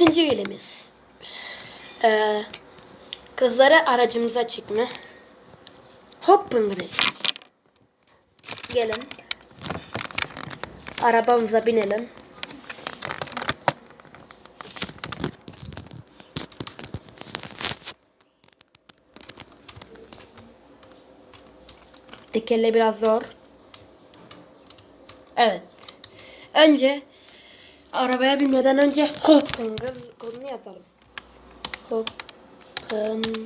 İkinci üyemiz. Ee, kızları aracımıza çekme. Hop pıngırı. Gelin. Arabamıza binelim. Dikelle biraz zor. Evet. Önce arabaya binmeden önce hop pıngır kodunu yazalım. Hop pıngır.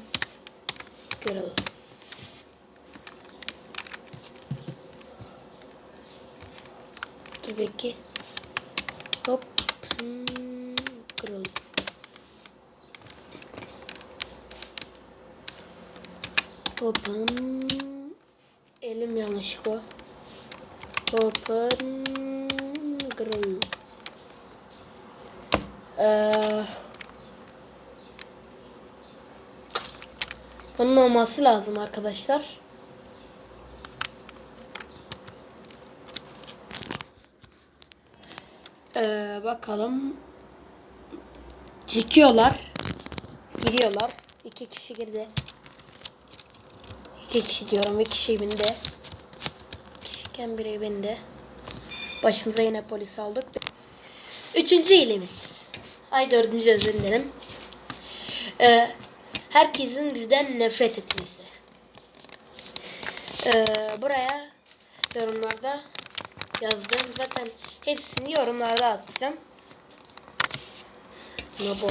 Dur bekle. Hop pıngır. Hopın elim yanlışlıkla. Hopın Ee, bunun olması lazım arkadaşlar. Ee, bakalım. Çekiyorlar. Gidiyorlar. İki kişi girdi. İki kişi diyorum. Bir kişi bindi. Kişiken biri bindi. Başımıza yine polis aldık. Üçüncü ilimiz. Ay dördüncü dilerim. Ee, herkesin bizden nefret etmesi. Ee, buraya yorumlarda yazdım. Zaten hepsini yorumlarda atacağım. Ama bu.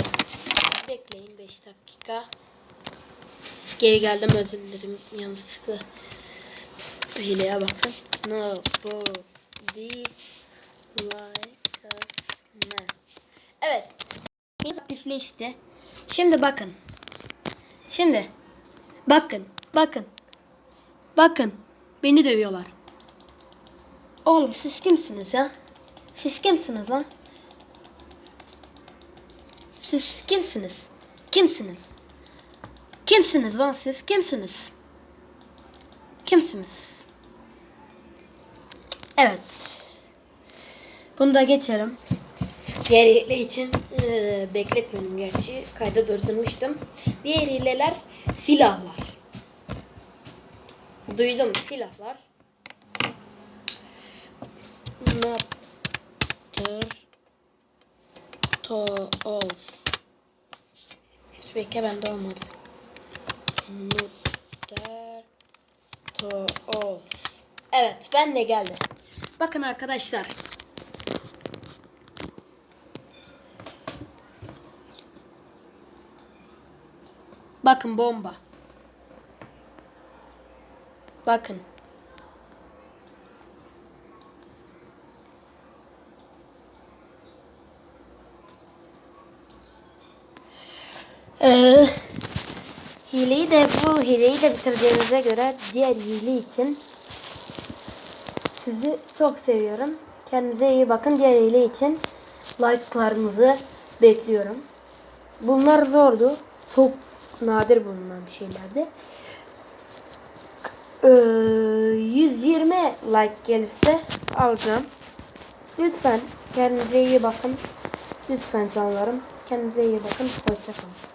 Bekleyin 5 dakika. Geri geldim özür dilerim yanlışlıkla. Hileye bakın. No, bu, di, like us, man. Evet. Aktifleşti. Şimdi bakın. Şimdi. Bakın. Bakın. Bakın. Beni dövüyorlar. Oğlum siz kimsiniz ya? Siz kimsiniz ha? Siz kimsiniz? Kimsiniz? Kimsiniz lan siz? Kimsiniz? Kimsiniz? Evet. Bunu da geçelim. Diğer hile için e, bekletmedim gerçi. Kayda durdurmuştum. Diğer hileler silahlar. Duydum silahlar. Naptır. To of. Bekle bende olmadı. Mutter. To of. Evet ben de geldi. Bakın arkadaşlar. Bakın bomba. Bakın. Ee, hileyi de bu hileyi de bitirdiğinize göre diğer hile için sizi çok seviyorum. Kendinize iyi bakın. Diğer hile için like'larınızı bekliyorum. Bunlar zordu. Çok nadir bulunan şeylerdi. Ee, 120 like gelirse alacağım. Lütfen kendinize iyi bakın. Lütfen canlarım. Kendinize iyi bakın. Hoşçakalın.